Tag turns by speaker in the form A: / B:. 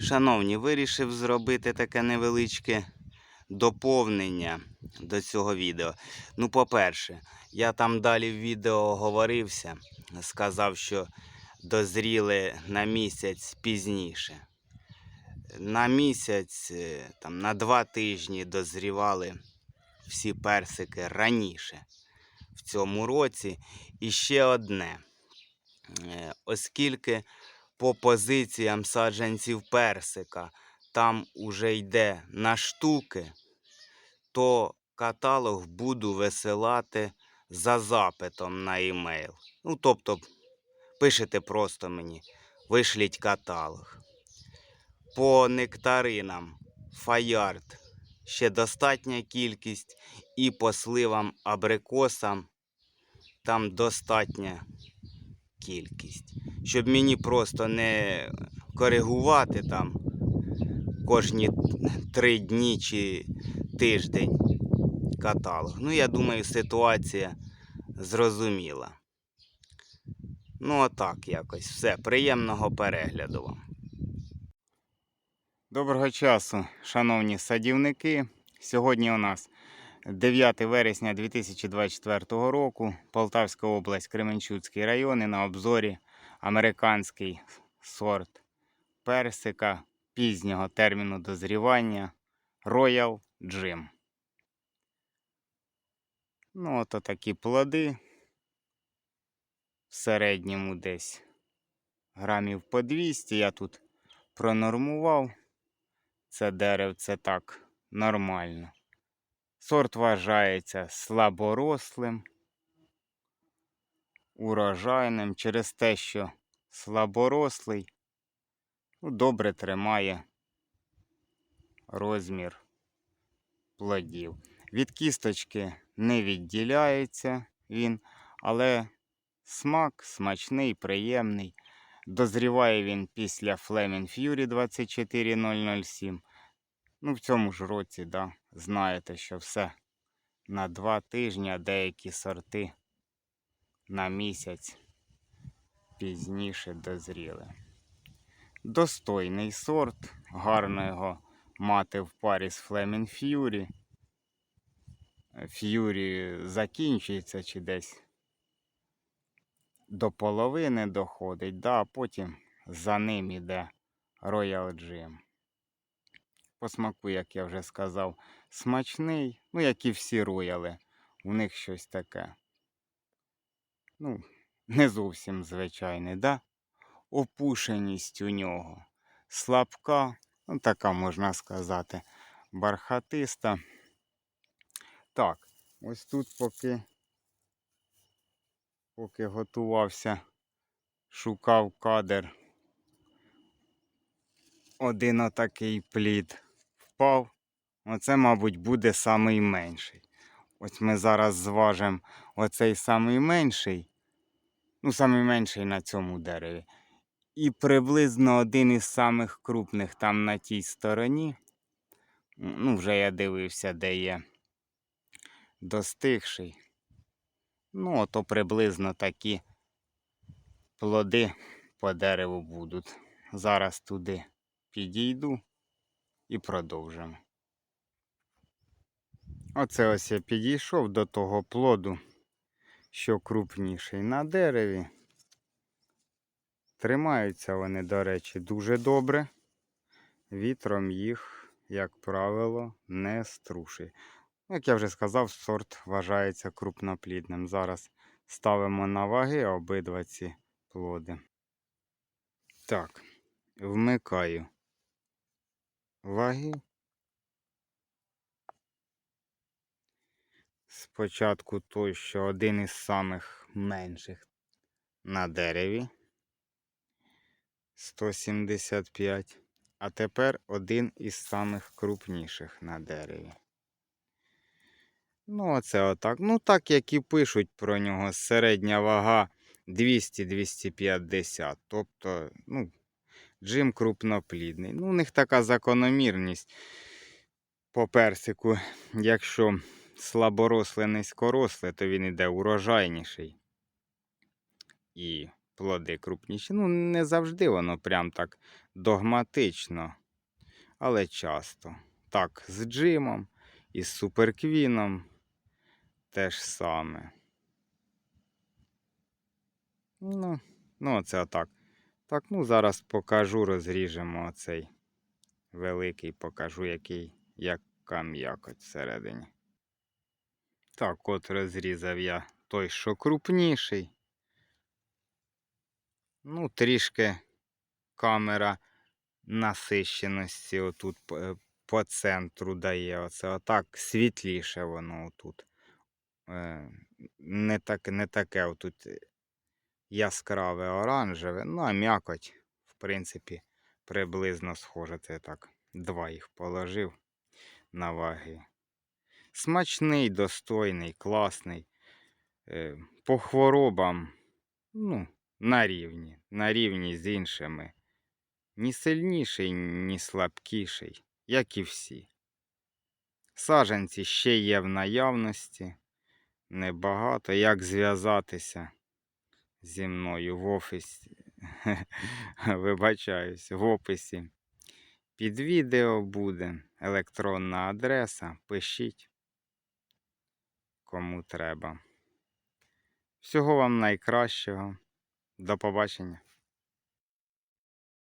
A: Шановні, вирішив зробити таке невеличке доповнення до цього відео. Ну, по-перше, я там далі в відео говорився, сказав, що дозріли на місяць пізніше. На місяць, е, там, на два тижні дозрівали всі персики раніше в цьому році. І ще одне. Е, Оскільки по позиціям саджанців персика там уже йде на штуки, то каталог буду висилати за запитом на емейл. Ну, тобто, пишете просто мені, вишліть каталог. По нектаринам фаярд ще достатня кількість, і по сливам абрикосам там достатня кількість. Щоб мені просто не коригувати там кожні три дні чи тиждень каталог. Ну, я думаю, ситуація зрозуміла. Ну, отак якось. Все. Приємного перегляду вам. Доброго часу, шановні садівники. Сьогодні у нас 9 вересня 2024 року, Полтавська область, Кременчуцький район і на обзорі американський сорт персика пізнього терміну дозрівання Royal Jim. Ну, ото такі плоди. В середньому десь грамів по 200. Я тут пронормував. Це деревце так нормально. Сорт вважається слаборослим, урожайним через те, що слаборослий ну, добре тримає розмір плодів. Від кісточки не відділяється він, але смак смачний, приємний. Дозріває він після Flaming Fury 24007. Ну, в цьому ж році, да, знаєте, що все на два тижні, деякі сорти на місяць пізніше дозріли. Достойний сорт, гарно його мати в парі з Flaming Fury. Ф'юрі закінчується чи десь до половини доходить, да, а потім за ним іде Royal Jim. По смаку, як я вже сказав, смачний, ну, як і всі рояли. У них щось таке. Ну, не зовсім звичайне, да? Опушеність у нього. Слабка, ну, така можна сказати, бархатиста. Так, ось тут поки, поки готувався, шукав кадр. Один отакий плід впав. Оце, мабуть, буде самий менший. Ось ми зараз зважимо оцей самий менший. Ну, самий менший на цьому дереві. І приблизно один із самих крупних там на тій стороні. Ну, вже я дивився, де є достигший. Ну, ото приблизно такі плоди по дереву будуть. Зараз туди підійду і продовжимо. Оце ось я підійшов до того плоду, що крупніший на дереві. Тримаються вони, до речі, дуже добре. Вітром їх, як правило, не струшить. Як я вже сказав, сорт вважається крупноплідним. Зараз ставимо на ваги обидва ці плоди. Так, вмикаю ваги. Спочатку той, що один із самих менших на дереві 175, а тепер один із самих крупніших на дереві. Ну, оце отак. Ну, так як і пишуть про нього, середня вага 200-250. Тобто, ну, джим крупноплідний. Ну, у них така закономірність по персику. Якщо слаборосле, низькоросле, то він іде урожайніший. І плоди крупніші. Ну, не завжди воно прям так догматично, але часто. Так, з джимом і з суперквіном теж саме. Ну, ну оце отак. Так, ну зараз покажу, розріжемо оцей великий, покажу, який, яка м'якоть всередині. Так, от розрізав я той, що крупніший. Ну, трішки камера насищеності отут по, е, центру дає. Оце отак світліше воно отут. Е, Не, так, не таке отут яскраве оранжеве, ну а м'якоть, в принципі, приблизно схоже. Це так. Два їх положив на ваги. Смачний, достойний, класний. Е, По хворобам, ну, на рівні, на рівні з іншими. Ні сильніший, ні слабкіший, як і всі. Саджанці ще є в наявності, небагато. Як зв'язатися зі мною в офісі? Вибачаюсь, в описі. Під відео буде електронна адреса. Пишіть, кому треба. Всього вам найкращого. До побачення.